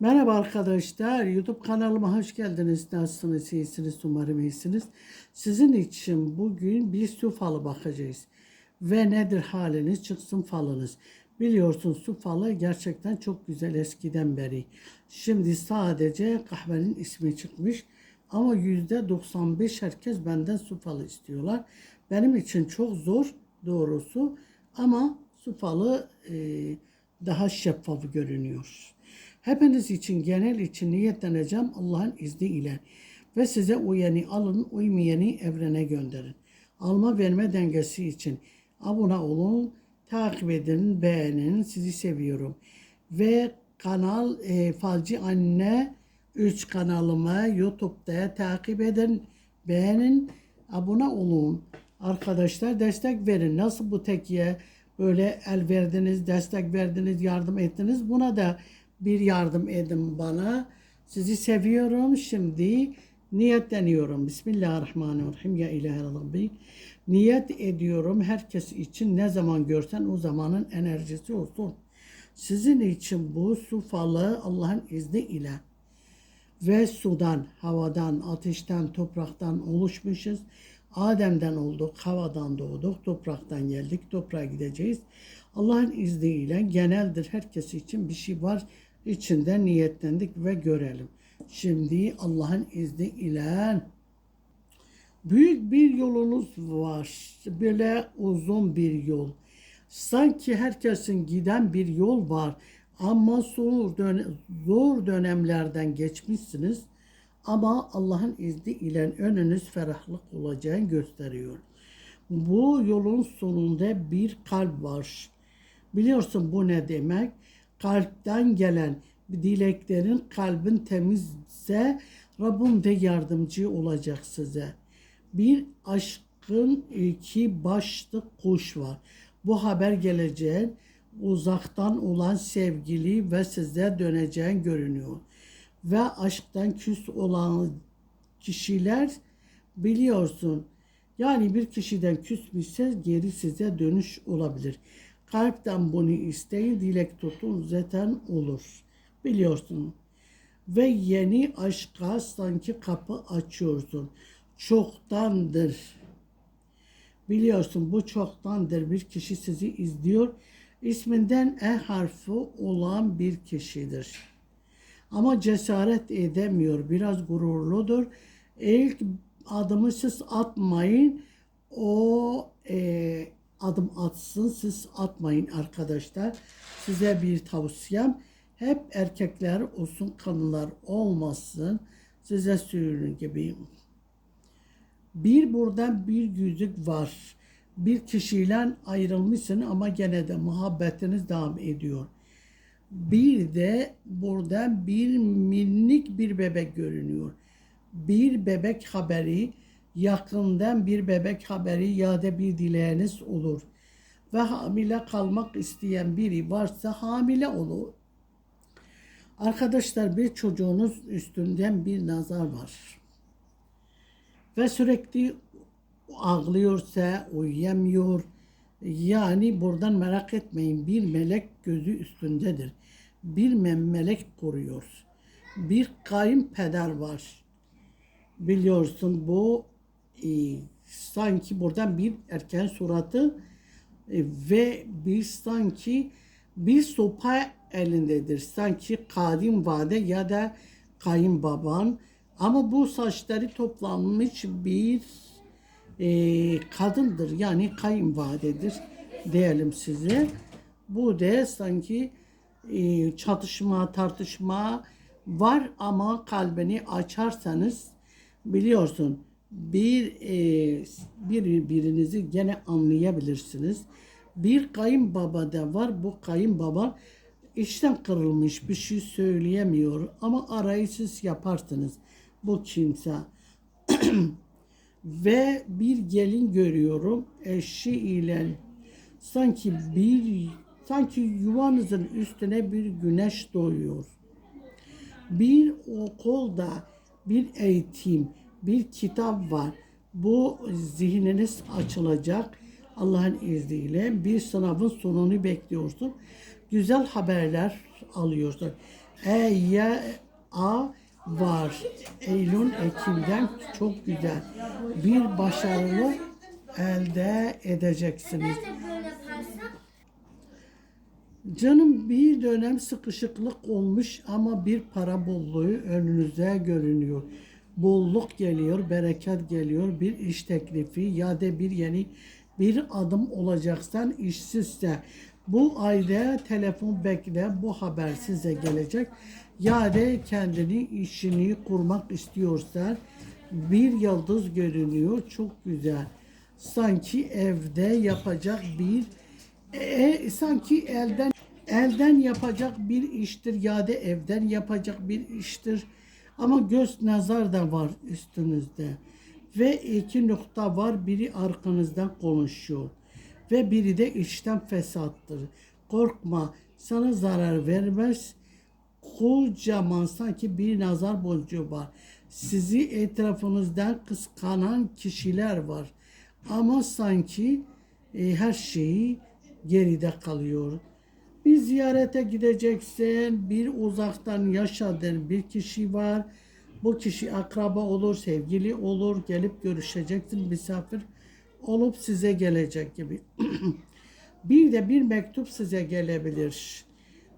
Merhaba arkadaşlar. YouTube kanalıma hoş geldiniz. Nasılsınız? İyisiniz. Umarım iyisiniz. Sizin için bugün bir su falı bakacağız. Ve nedir haliniz? Çıksın falınız. Biliyorsun su falı gerçekten çok güzel eskiden beri. Şimdi sadece kahvenin ismi çıkmış. Ama yüzde 95 herkes benden su falı istiyorlar. Benim için çok zor doğrusu. Ama su falı e, daha şeffaf görünüyor. Hepiniz için genel için niyetleneceğim Allah'ın izniyle. Ve size uyeni alın, uymayanı evrene gönderin. Alma verme dengesi için abone olun, takip edin, beğenin. Sizi seviyorum. Ve kanal e, Falcı Anne 3 kanalımı YouTube'da takip edin, beğenin, abone olun. Arkadaşlar destek verin. Nasıl bu tekiye böyle el verdiniz, destek verdiniz, yardım ettiniz. Buna da bir yardım edin bana. Sizi seviyorum. Şimdi niyetleniyorum. Bismillahirrahmanirrahim. Ya ilahe Rabbi. Niyet ediyorum herkes için ne zaman görsen o zamanın enerjisi olsun. Sizin için bu su falı Allah'ın izni ile ve sudan, havadan, ateşten, topraktan oluşmuşuz. Adem'den olduk, havadan doğduk, topraktan geldik, toprağa gideceğiz. Allah'ın izniyle geneldir herkes için bir şey var. İçinde niyetlendik ve görelim. Şimdi Allah'ın izniyle büyük bir yolunuz var. Böyle uzun bir yol. Sanki herkesin giden bir yol var. Ama zor, dönem, zor dönemlerden geçmişsiniz. Ama Allah'ın izniyle önünüz ferahlık olacağını gösteriyor. Bu yolun sonunda bir kalp var. Biliyorsun bu ne demek? Kalpten gelen dileklerin kalbin temizse Rabbim de yardımcı olacak size. Bir aşkın iki başlı kuş var. Bu haber geleceğin uzaktan olan sevgili ve size döneceğin görünüyor. Ve aşktan küs olan kişiler biliyorsun. Yani bir kişiden küsmüşse geri size dönüş olabilir. Kalpten bunu isteyin, dilek tutun zaten olur. Biliyorsun. Ve yeni aşka sanki kapı açıyorsun. Çoktandır. Biliyorsun bu çoktandır bir kişi sizi izliyor. İsminden E harfi olan bir kişidir. Ama cesaret edemiyor. Biraz gururludur. İlk adımı siz atmayın. O e, adım atsın. Siz atmayın arkadaşlar. Size bir tavsiyem. Hep erkekler olsun kadınlar olmasın. Size söylüyorum gibi. Bir buradan bir yüzük var. Bir kişiyle ayrılmışsın ama gene de muhabbetiniz devam ediyor. Bir de buradan bir minik bir bebek görünüyor. Bir bebek haberi, yakından bir bebek haberi ya da bir dileğiniz olur. Ve hamile kalmak isteyen biri varsa hamile olur. Arkadaşlar bir çocuğunuz üstünden bir nazar var. Ve sürekli ağlıyorsa, uyuyamıyor. Yani buradan merak etmeyin bir melek gözü üstündedir. Bir melek koruyor. Bir kayınpeder var. Biliyorsun bu e, sanki buradan bir erken suratı e, ve bir sanki bir sopa elindedir. Sanki kadim vade ya da kayınbaban ama bu saçları toplanmış bir e, kadındır. Yani kayınvalidedir diyelim size. Bu da sanki e, çatışma, tartışma var ama kalbini açarsanız biliyorsun bir e, bir birinizi gene anlayabilirsiniz. Bir kayınbaba da var. Bu kayınbaba işten kırılmış bir şey söyleyemiyor ama arayı siz yaparsınız. Bu kimse. Ve bir gelin görüyorum eşi ile sanki bir sanki yuvanızın üstüne bir güneş doğuyor. Bir okulda bir eğitim, bir kitap var. Bu zihniniz açılacak Allah'ın izniyle. Bir sınavın sonunu bekliyorsun. Güzel haberler alıyorsun. E, Y, A var. Eylül, Ekim'den çok güzel. Bir başarılı elde edeceksiniz. Canım bir dönem sıkışıklık olmuş ama bir para bolluğu önünüze görünüyor. Bolluk geliyor, bereket geliyor, bir iş teklifi ya da bir yeni bir adım olacaksan işsizse bu ayda telefon bekle bu haber size gelecek. Ya da kendini işini kurmak istiyorsan bir yıldız görünüyor çok güzel. Sanki evde yapacak bir e, sanki elden elden yapacak bir iştir ya da evden yapacak bir iştir. Ama göz nazar da var üstünüzde. Ve iki nokta var. Biri arkanızdan konuşuyor. Ve biri de içten fesattır. Korkma. Sana zarar vermez. Kocaman sanki bir nazar boncuğu var. Sizi etrafınızdan kıskanan kişiler var. Ama sanki e, her şeyi geride kalıyor. Bir ziyarete gideceksin, bir uzaktan yaşadığın bir kişi var. Bu kişi akraba olur, sevgili olur, gelip görüşeceksin, misafir olup size gelecek gibi. bir de bir mektup size gelebilir.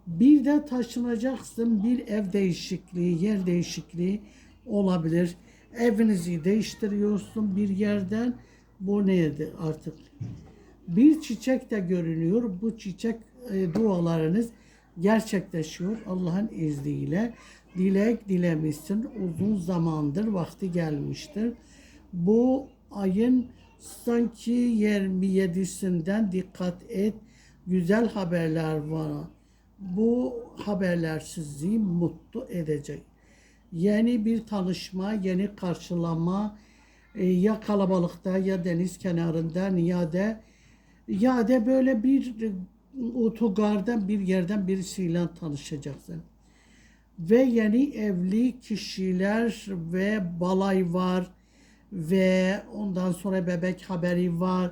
Bir de taşınacaksın, bir ev değişikliği, yer değişikliği olabilir. Evinizi değiştiriyorsun bir yerden. Bu neydi artık? Bir çiçek de görünüyor. Bu çiçek e, dualarınız gerçekleşiyor Allah'ın izniyle. Dilek dilemişsin. Uzun zamandır vakti gelmiştir. Bu ayın sanki 27'sinden dikkat et. Güzel haberler var. Bu haberler sizi mutlu edecek. Yeni bir tanışma, yeni karşılama, e, ya kalabalıkta ya deniz kenarında ya da ya da böyle bir otogardan bir yerden birisiyle tanışacaksın. Ve yeni evli kişiler ve balay var ve ondan sonra bebek haberi var.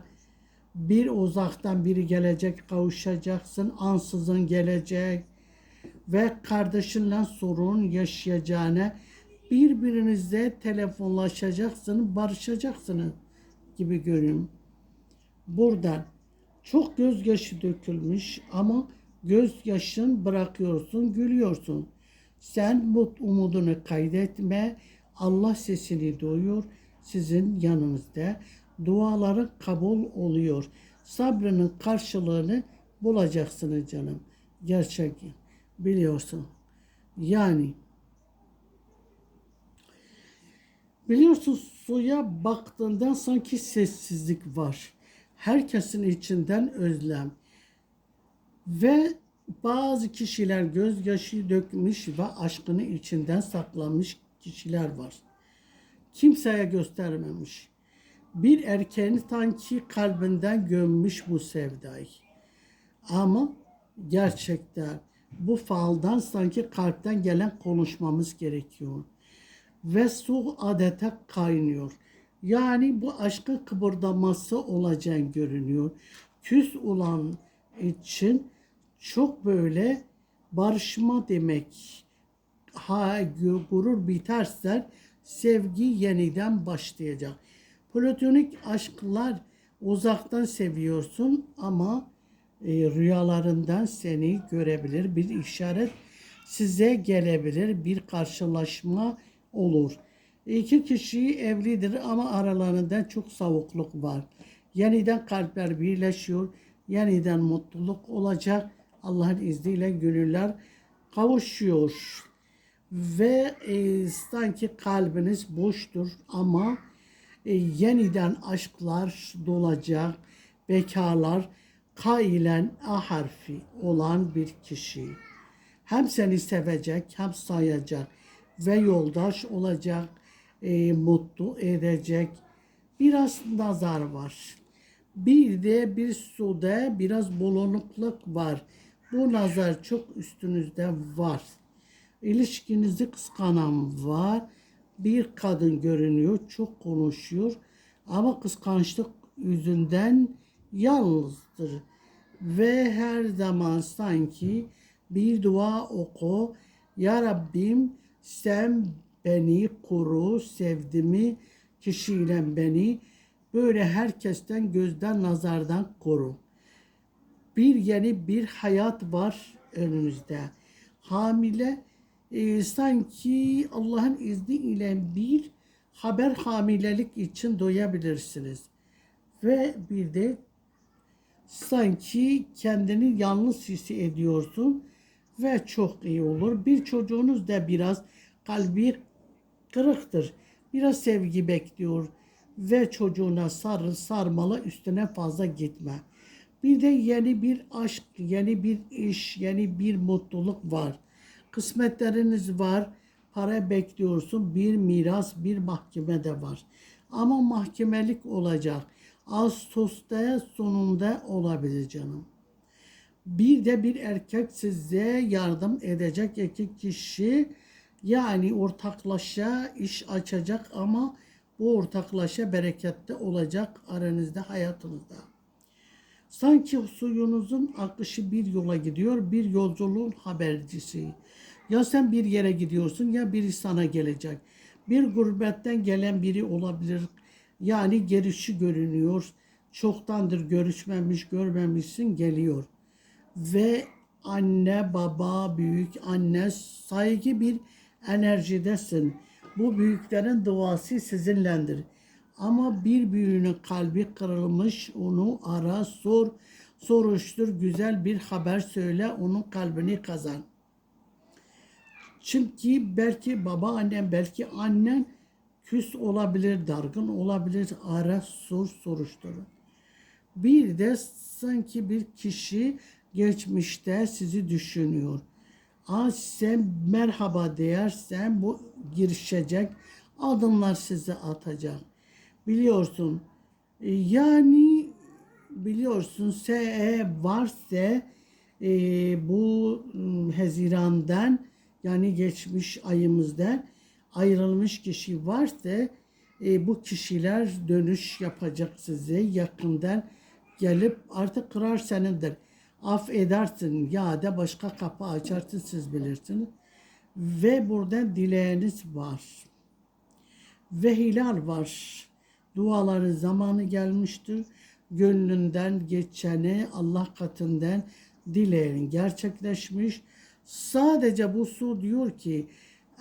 Bir uzaktan biri gelecek kavuşacaksın, ansızın gelecek ve kardeşinle sorun yaşayacağına birbirinizle telefonlaşacaksınız, barışacaksınız gibi görüyorum. Buradan çok gözyaşı dökülmüş ama gözyaşın bırakıyorsun, gülüyorsun. Sen mut umudunu kaydetme. Allah sesini duyuyor sizin yanınızda. Duaların kabul oluyor. Sabrının karşılığını bulacaksınız canım. Gerçek biliyorsun. Yani biliyorsun suya baktığında sanki sessizlik var. Herkesin içinden özlem. Ve bazı kişiler gözyaşı dökmüş ve aşkını içinden saklamış kişiler var. Kimseye göstermemiş. Bir erkeğin sanki kalbinden gömmüş bu sevdayı. Ama gerçekten bu faldan sanki kalpten gelen konuşmamız gerekiyor. Ve su adeta kaynıyor. Yani bu aşkın kıpırdaması olacağını görünüyor. Küs olan için çok böyle barışma demek. Ha gurur biterse sevgi yeniden başlayacak. Platonik aşklar uzaktan seviyorsun ama e, rüyalarından seni görebilir. Bir işaret size gelebilir. Bir karşılaşma olur. İki kişi evlidir ama aralarında çok soğukluk var. Yeniden kalpler birleşiyor. Yeniden mutluluk olacak. Allah'ın izniyle gönüller kavuşuyor. Ve e, sanki kalbiniz boştur ama e, yeniden aşklar dolacak. Bekarlar kailen A harfi olan bir kişi. Hem seni sevecek hem sayacak ve yoldaş olacak, e, mutlu edecek. Biraz nazar var. Bir de bir suda biraz bulunukluk var. Bu nazar çok üstünüzde var. İlişkinizi kıskanan var. Bir kadın görünüyor, çok konuşuyor. Ama kıskançlık yüzünden yalnızdır. Ve her zaman sanki bir dua oku. Ya Rabbim sen beni koru, sevdimi kişiyle beni böyle herkesten gözden nazardan koru. Bir yeni bir hayat var önümüzde. Hamile e, sanki Allah'ın izniyle bir haber hamilelik için doyabilirsiniz. Ve bir de sanki kendini yalnız hissediyorsun ve çok iyi olur. Bir çocuğunuz da biraz kalbi kırıktır. Biraz sevgi bekliyor ve çocuğuna sarıl sarmalı üstüne fazla gitme. Bir de yeni bir aşk, yeni bir iş, yeni bir mutluluk var. Kısmetleriniz var. Para bekliyorsun. Bir miras, bir mahkeme de var. Ama mahkemelik olacak. Ağustos'ta sonunda olabilir canım. Bir de bir erkek size yardım edecek iki kişi yani ortaklaşa iş açacak ama bu ortaklaşa bereketli olacak aranızda hayatınızda. Sanki suyunuzun akışı bir yola gidiyor, bir yolculuğun habercisi. Ya sen bir yere gidiyorsun ya biri sana gelecek. Bir gurbetten gelen biri olabilir. Yani gelişi görünüyor. Çoktandır görüşmemiş, görmemişsin geliyor. Ve anne, baba, büyük anne saygı bir enerjidesin. Bu büyüklerin duası sizinlendir. Ama bir büyüğünün kalbi kırılmış, onu ara, sor, soruştur, güzel bir haber söyle, onun kalbini kazan. Çünkü belki baba annen, belki annen küs olabilir, dargın olabilir, ara, sor, soruşturun. Bir de sanki bir kişi geçmişte sizi düşünüyor. Aa, sen merhaba dersen bu girişecek, adımlar size atacak. Biliyorsun, e, yani biliyorsun SE varsa e, bu m, Haziran'dan yani geçmiş ayımızdan ayrılmış kişi varsa e, bu kişiler dönüş yapacak size yakından gelip artık karar senindir. Af edersin ya da başka kapı açarsın siz bilirsiniz. Ve buradan dileğiniz var. Ve hilal var. Duaların zamanı gelmiştir. Gönlünden geçeni Allah katından dileğin gerçekleşmiş. Sadece bu su diyor ki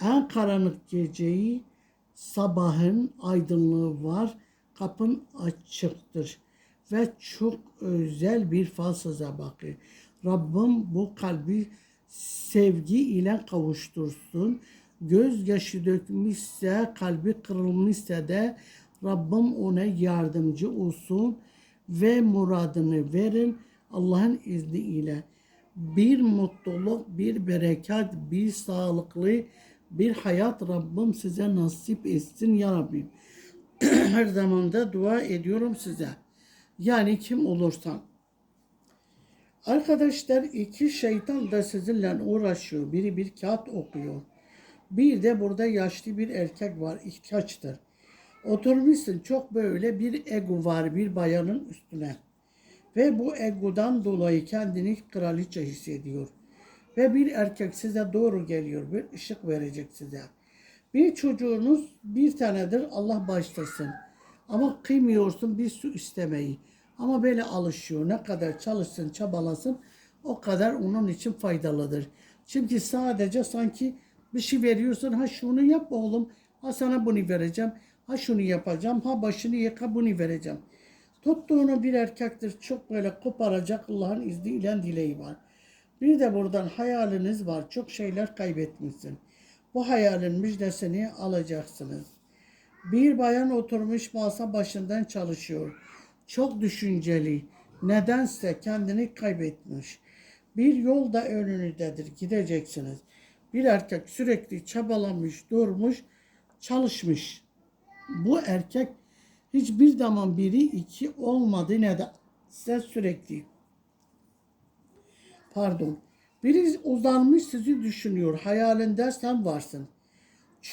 en karanlık geceyi sabahın aydınlığı var. Kapın açıktır. Ve çok özel bir falsaza bakıyor. Rabbim bu kalbi sevgi ile kavuştursun. Gözyaşı dökmüşse, kalbi kırılmışsa da Rabbim ona yardımcı olsun ve muradını verin Allah'ın izniyle. Bir mutluluk, bir bereket, bir sağlıklı bir hayat Rabbim size nasip etsin ya Rabbim. Her zaman da dua ediyorum size. Yani kim olursan. Arkadaşlar iki şeytan da sizinle uğraşıyor. Biri bir kağıt okuyor. Bir de burada yaşlı bir erkek var. ihtiyaçtır. Oturmuşsun çok böyle bir ego var bir bayanın üstüne. Ve bu egodan dolayı kendini kraliçe hissediyor. Ve bir erkek size doğru geliyor. Bir ışık verecek size. Bir çocuğunuz bir tanedir Allah başlasın. Ama kıymıyorsun bir su istemeyi. Ama böyle alışıyor. Ne kadar çalışsın, çabalasın o kadar onun için faydalıdır. Çünkü sadece sanki bir şey veriyorsun. Ha şunu yap oğlum. Ha sana bunu vereceğim. Ha şunu yapacağım. Ha başını yıka bunu vereceğim. Tuttuğunu bir erkektir. Çok böyle koparacak Allah'ın izniyle dileği var. Bir de buradan hayaliniz var. Çok şeyler kaybetmişsin. Bu hayalin müjdesini alacaksınız. Bir bayan oturmuş masa başından çalışıyor. Çok düşünceli. Nedense kendini kaybetmiş. Bir yol da önünüzdedir. Gideceksiniz. Bir erkek sürekli çabalamış, durmuş, çalışmış. Bu erkek hiçbir zaman biri iki olmadı ne de size sürekli pardon. Biri uzanmış sizi düşünüyor. Hayalinde sen varsın.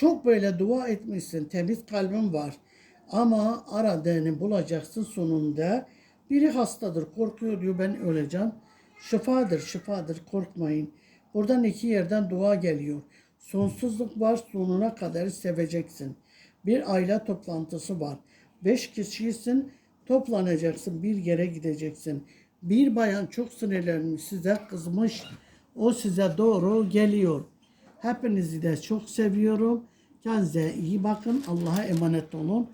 Çok böyle dua etmişsin. Temiz kalbin var. Ama aradığını bulacaksın sonunda. Biri hastadır. Korkuyor diyor ben öleceğim. Şifadır şifadır korkmayın. Oradan iki yerden dua geliyor. Sonsuzluk var sonuna kadar seveceksin. Bir aile toplantısı var. Beş kişisin toplanacaksın bir yere gideceksin. Bir bayan çok sinirlenmiş size kızmış. O size doğru geliyor. Hepinizi de çok seviyorum. Kendinize iyi bakın. Allah'a emanet olun.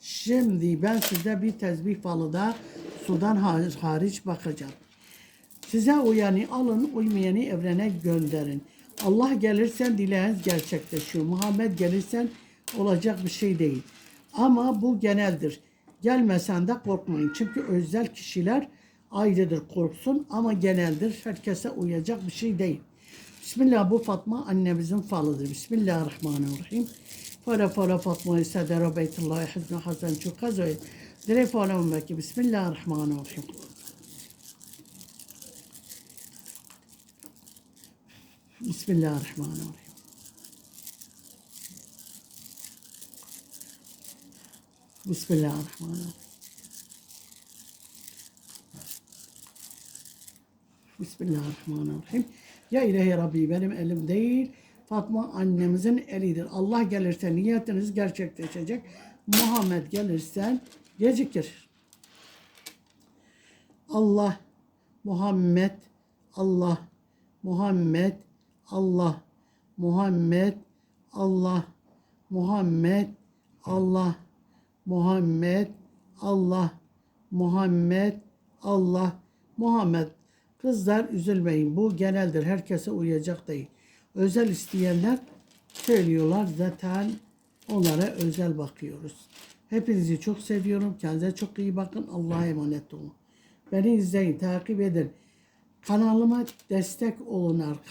Şimdi ben size bir tezbih falı da sudan hariç, bakacağım. Size uyanı alın, uymayanı evrene gönderin. Allah gelirsen dileğiniz gerçekleşiyor. Muhammed gelirsen olacak bir şey değil. Ama bu geneldir. Gelmesen de korkmayın. Çünkü özel kişiler ayrıdır korksun ama geneldir. Herkese uyacak bir şey değil. Bismillah bu Fatma annemizin falıdır. Bismillahirrahmanirrahim. Fara fara Fatma ise dera beytullahi hizme hazen çok kazoy. Dire fara ümmeki. Bismillahirrahmanirrahim. Bismillahirrahmanirrahim. Bismillahirrahmanirrahim. Bismillahirrahmanirrahim. Ya ilahi Rabbi benim elim değil, Fatma annemizin elidir. Allah gelirse niyetiniz gerçekleşecek. Muhammed gelirsen gecikir. Allah, Muhammed, Allah, Muhammed, Allah, Muhammed, Allah, Muhammed, Allah, Muhammed, Allah, Muhammed, Allah, Muhammed. Kızlar üzülmeyin. Bu geneldir. Herkese uyacak değil. Özel isteyenler söylüyorlar. Zaten onlara özel bakıyoruz. Hepinizi çok seviyorum. Kendinize çok iyi bakın. Allah'a emanet olun. Beni izleyin, takip edin. Kanalıma destek olun arkadaşlar.